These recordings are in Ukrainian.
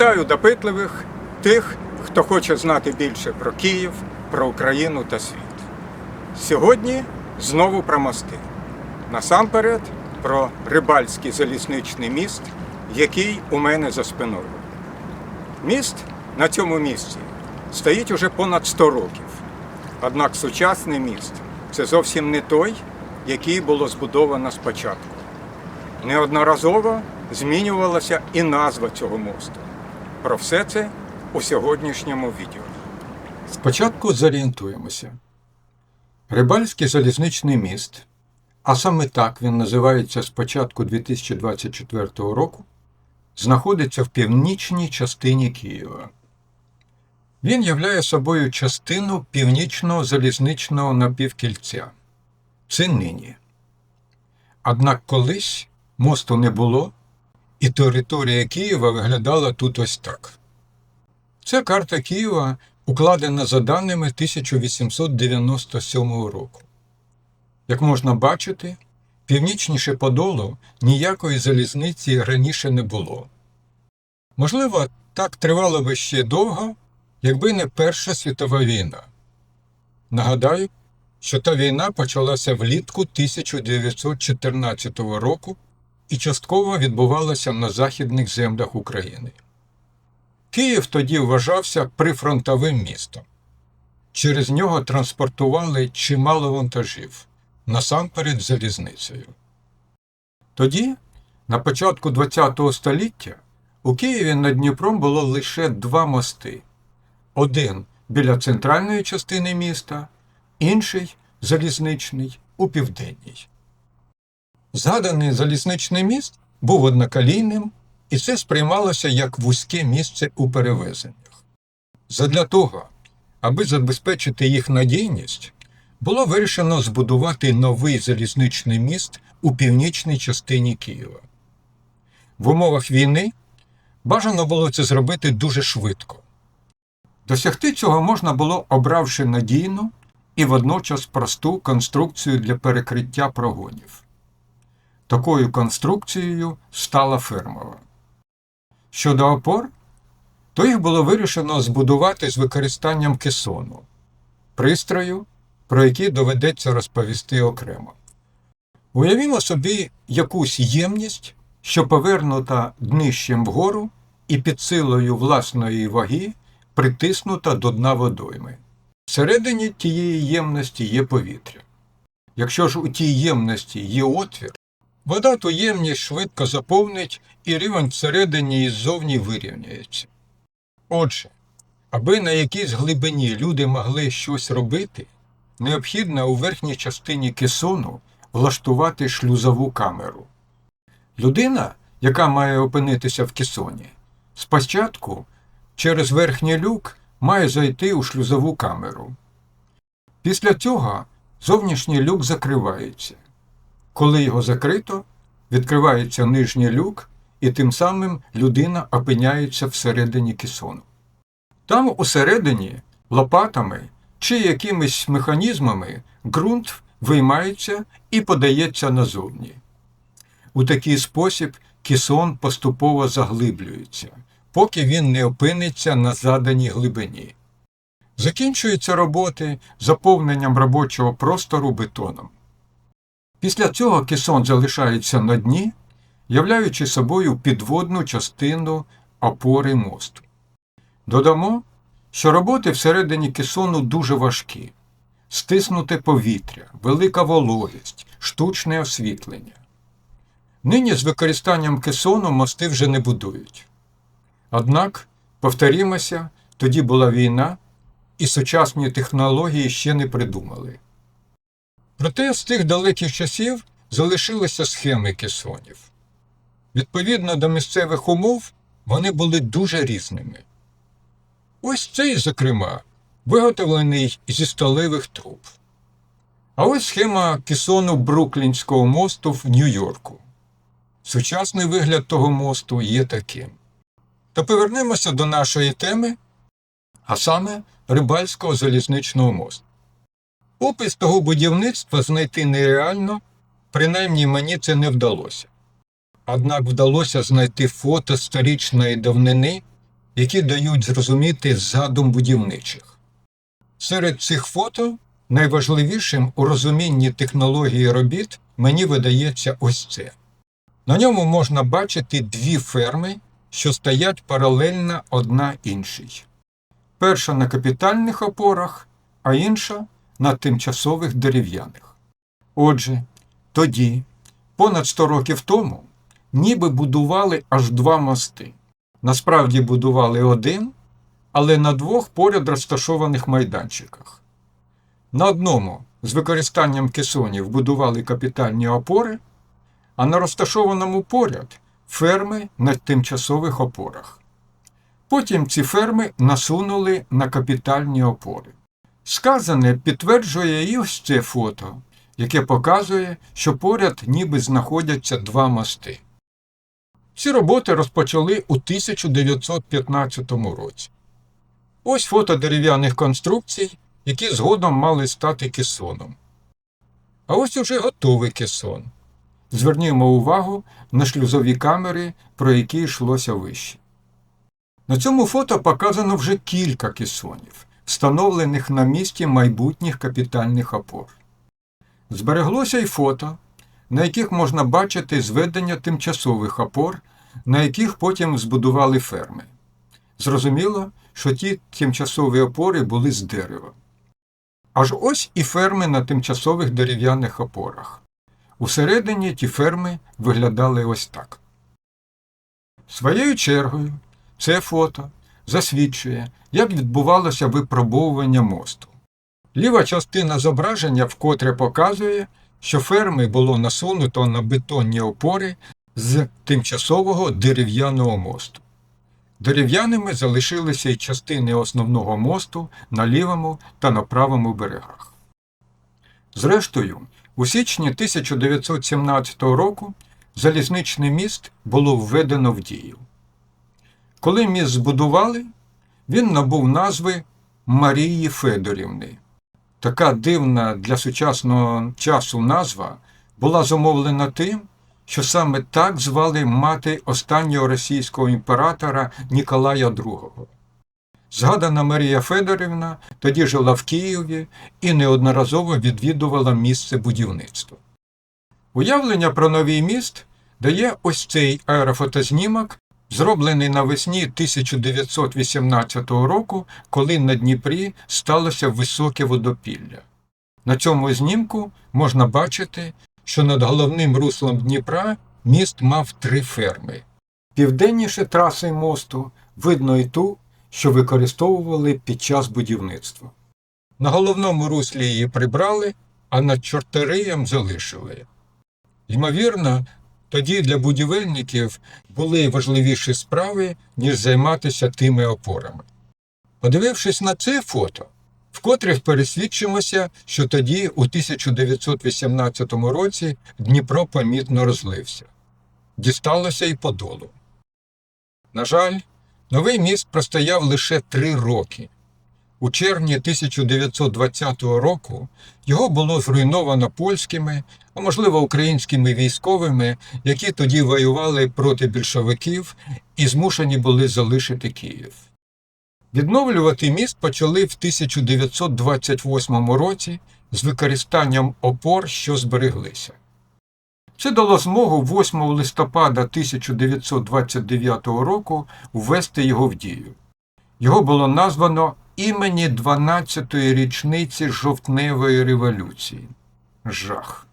Вітаю допитливих, тих, хто хоче знати більше про Київ, про Україну та світ. Сьогодні знову про мости. Насамперед про рибальський залізничний міст, який у мене за спиною. Міст на цьому місці стоїть уже понад 100 років. Однак сучасний міст це зовсім не той, який було збудовано спочатку. Неодноразово змінювалася і назва цього мосту. Про все це у сьогоднішньому відео. Спочатку зорієнтуємося. Рибальський залізничний міст, а саме так він називається з початку 2024 року, знаходиться в північній частині Києва. Він являє собою частину північного залізничного напівкільця. Це нині. Однак колись мосту не було, і територія Києва виглядала тут ось так. Це карта Києва укладена за даними 1897 року. Як можна бачити, північніше Подолу ніякої залізниці раніше не було. Можливо, так тривало би ще довго, якби не Перша світова війна. Нагадаю, що та війна почалася влітку 1914 року і частково відбувалася на західних землях України. Київ тоді вважався прифронтовим містом. Через нього транспортували чимало вантажів, насамперед залізницею. Тоді, на початку ХХ століття, у Києві над Дніпром було лише два мости: один біля центральної частини міста, інший залізничний у південній. Згаданий залізничний міст був одноколійним, і це сприймалося як вузьке місце у перевезеннях. Задля того, аби забезпечити їх надійність, було вирішено збудувати новий залізничний міст у північній частині Києва. В умовах війни бажано було це зробити дуже швидко. Досягти цього можна було, обравши надійну і водночас просту конструкцію для перекриття прогонів. Такою конструкцією стала фермова. Щодо опор, то їх було вирішено збудувати з використанням кесону, пристрою, про який доведеться розповісти окремо. Уявімо собі якусь ємність, що повернута днищем вгору і під силою власної ваги притиснута до дна водойми. Всередині тієї ємності є повітря. Якщо ж у тій ємності є отвір, Вода ту ємність швидко заповнить і рівень всередині і ззовні вирівняється. Отже, аби на якійсь глибині люди могли щось робити, необхідно у верхній частині кесону влаштувати шлюзову камеру. Людина, яка має опинитися в кесоні, спочатку через верхній люк має зайти у шлюзову камеру. Після цього зовнішній люк закривається. Коли його закрито, відкривається нижній люк, і тим самим людина опиняється всередині кесону. Там усередині лопатами чи якимись механізмами ґрунт виймається і подається назовні. У такий спосіб кесон поступово заглиблюється, поки він не опиниться на заданій глибині. Закінчуються роботи заповненням робочого простору бетоном. Після цього кесон залишається на дні, являючи собою підводну частину опори мосту. Додамо, що роботи всередині кесону дуже важкі, стиснуте повітря, велика вологість, штучне освітлення. Нині з використанням кесону мости вже не будують. Однак, повторімося, тоді була війна, і сучасні технології ще не придумали. Проте з тих далеких часів залишилися схеми кесонів. Відповідно до місцевих умов, вони були дуже різними. Ось цей, зокрема, виготовлений зі сталевих труб. А ось схема кесону Бруклінського мосту в Нью-Йорку. Сучасний вигляд того мосту є таким. То повернемося до нашої теми, а саме рибальського залізничного мосту. Опис того будівництва знайти нереально, принаймні мені це не вдалося. Однак вдалося знайти фото сторічної давнини які дають зрозуміти задум будівничих. Серед цих фото найважливішим у розумінні технології робіт мені видається ось це. На ньому можна бачити дві ферми, що стоять паралельно одна іншій. Перша на капітальних опорах, а інша на тимчасових дерев'яних. Отже, тоді, понад 100 років тому, ніби будували аж два мости. Насправді будували один, але на двох поряд розташованих майданчиках. На одному з використанням кесонів будували капітальні опори, а на розташованому поряд ферми на тимчасових опорах. Потім ці ферми насунули на капітальні опори. Сказане підтверджує і ось це фото, яке показує, що поряд ніби знаходяться два мости. Ці роботи розпочали у 1915 році. Ось фото дерев'яних конструкцій, які згодом мали стати кесоном. А ось уже готовий кесон. Звернімо увагу на шлюзові камери, про які йшлося вище. На цьому фото показано вже кілька кесонів, встановлених на місці майбутніх капітальних опор. Збереглося й фото, на яких можна бачити зведення тимчасових опор, на яких потім збудували ферми. Зрозуміло, що ті тимчасові опори були з дерева. Аж ось і ферми на тимчасових дерев'яних опорах. Усередині ті ферми виглядали ось так. Своєю чергою, це фото засвідчує, як відбувалося випробовування мосту. Ліва частина зображення вкотре показує, що ферми було насунуто на бетонні опори з тимчасового дерев'яного мосту. Дерев'яними залишилися й частини основного мосту на лівому та на правому берегах. Зрештою, у січні 1917 року залізничний міст було введено в дію. Коли міст збудували, він набув назви Марії Федорівни. Така дивна для сучасного часу назва була зумовлена тим, що саме так звали мати останнього російського імператора Ніколая II. Згадана Марія Федорівна тоді жила в Києві і неодноразово відвідувала місце будівництва. Уявлення про новий міст дає ось цей аерофотознімок, зроблений навесні 1918 року, коли на Дніпрі сталося високе водопілля. На цьому знімку можна бачити, що над головним руслом Дніпра міст мав три ферми. Південніше траси мосту видно і ту, що використовували під час будівництва. На головному руслі її прибрали, а над Чортериєм залишили. Ймовірно, тоді для будівельників були важливіші справи, ніж займатися тими опорами. Подивившись на це фото, вкотре пересвідчимося, що тоді, у 1918 році, Дніпро помітно розлився. Дісталося й подолу. На жаль, новий міст простояв лише три роки. У червні 1920 року його було зруйновано польськими, а можливо українськими військовими, які тоді воювали проти більшовиків і змушені були залишити Київ. Відновлювати міст почали в 1928 році з використанням опор, що збереглися. Це дало змогу 8 листопада 1929 року ввести його в дію. Його було названо імені 12-ї річниці жовтневої революції. Жах.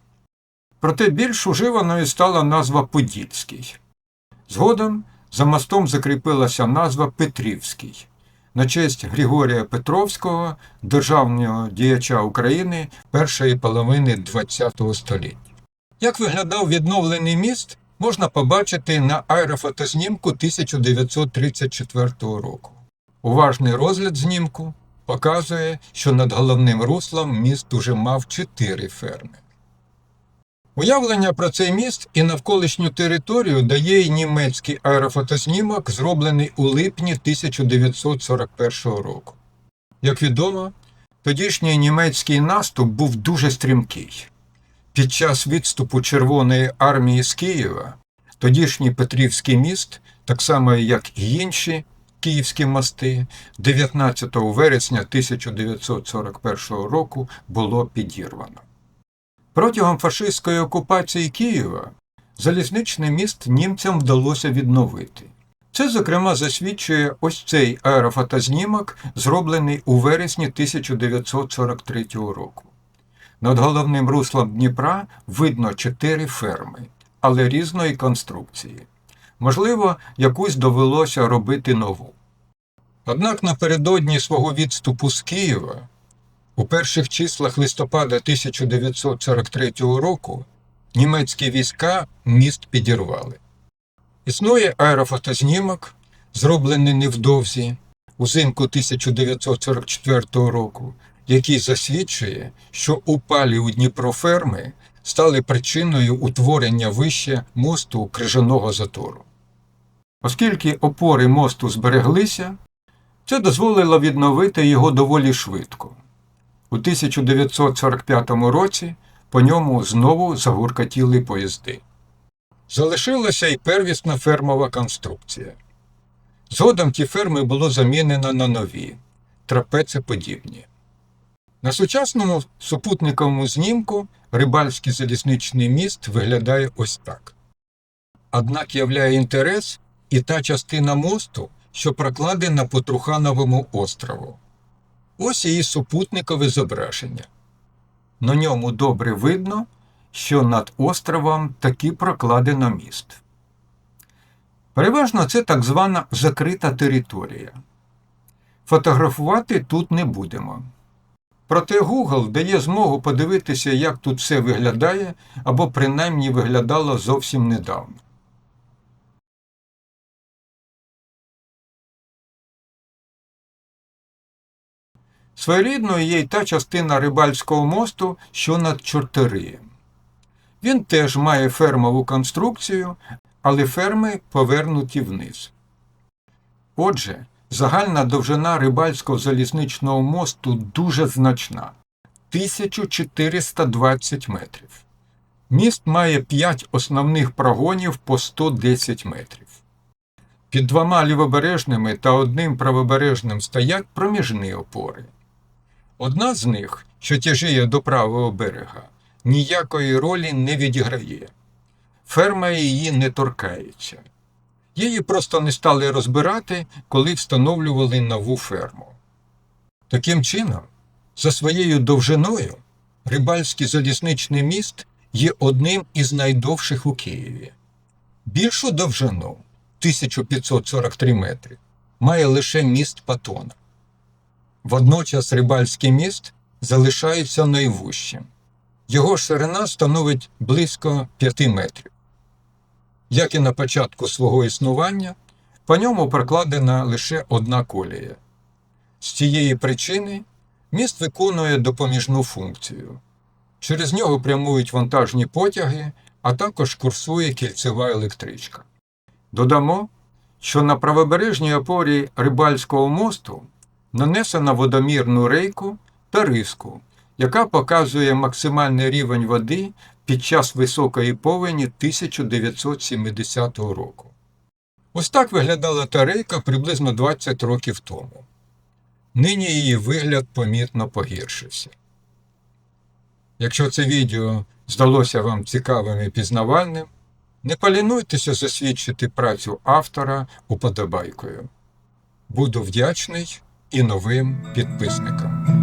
Проте більш уживаною стала назва Подільський. Згодом за мостом закріпилася назва Петрівський на честь Григорія Петровського, державного діяча України першої половини ХХ століття. Як виглядав відновлений міст, можна побачити на аерофотознімку 1934 року. Уважний розгляд знімку показує, що над головним руслом міст уже мав чотири ферми. Уявлення про цей міст і навколишню територію дає й німецький аерофотознімок, зроблений у липні 1941 року. Як відомо, тодішній німецький наступ був дуже стрімкий. Під час відступу Червоної армії з Києва тодішній Петрівський міст, так само як і інші, Київські мости 19 вересня 1941 року було підірвано. Протягом фашистської окупації Києва залізничний міст німцям вдалося відновити. Це, зокрема, засвідчує ось цей аерофотознімок, зроблений у вересні 1943 року. Над головним руслом Дніпра видно чотири ферми, але різної конструкції. Можливо, якусь довелося робити нову. Однак напередодні свого відступу з Києва, у перших числах листопада 1943 року, німецькі війська міст підірвали. Існує аерофотознімок, зроблений невдовзі, узимку 1944 року, який засвідчує, що упалі у Дніпро ферми стали причиною утворення вище мосту крижаного затору. Оскільки опори мосту збереглися, це дозволило відновити його доволі швидко. У 1945 році по ньому знову загуркотіли поїзди. Залишилася й первісна фермова конструкція. Згодом ті ферми було замінено на нові, трапецеподібні. На сучасному супутниковому знімку рибальський залізничний міст виглядає ось так. Однак являє інтерес і та частина мосту, що прокладена по Трухановому острову. Ось її супутникове зображення. На ньому добре видно, що над островом таки прокладено міст. Переважно це так звана закрита територія. Фотографувати тут не будемо. Проте Google дає змогу подивитися, як тут все виглядає, або принаймні виглядало зовсім недавно. Своєрідною є й та частина рибальського мосту, що над Чортериєм. Він теж має фермову конструкцію, але ферми повернуті вниз. Отже, загальна довжина рибальського залізничного мосту дуже значна 1420 метрів. Міст має 5 основних прогонів по 110 метрів. Під двома лівобережними та одним правобережним стоять проміжні опори. Одна з них, що тяжіє до правого берега, ніякої ролі не відіграє. Ферма її не торкається. Її просто не стали розбирати, коли встановлювали нову ферму. Таким чином, за своєю довжиною, рибальський залізничний міст є одним із найдовших у Києві. Більшу довжину 1543 метри має лише міст Патона. Водночас рибальський міст залишається найвужчим. Його ширина становить близько 5 метрів. Як і на початку свого існування, по ньому прокладена лише одна колія. З цієї причини міст виконує допоміжну функцію. Через нього прямують вантажні потяги, а також курсує кільцева електричка. Додамо, що на правобережній опорі рибальського мосту нанесено водомірну рейку та риску, яка показує максимальний рівень води під час високої повені 1970 року. Ось так виглядала та рейка приблизно 20 років тому. Нині її вигляд помітно погіршився. Якщо це відео здалося вам цікавим і пізнавальним, не полінуйтеся засвідчити працю автора уподобайкою. Буду вдячний і новим підписникам.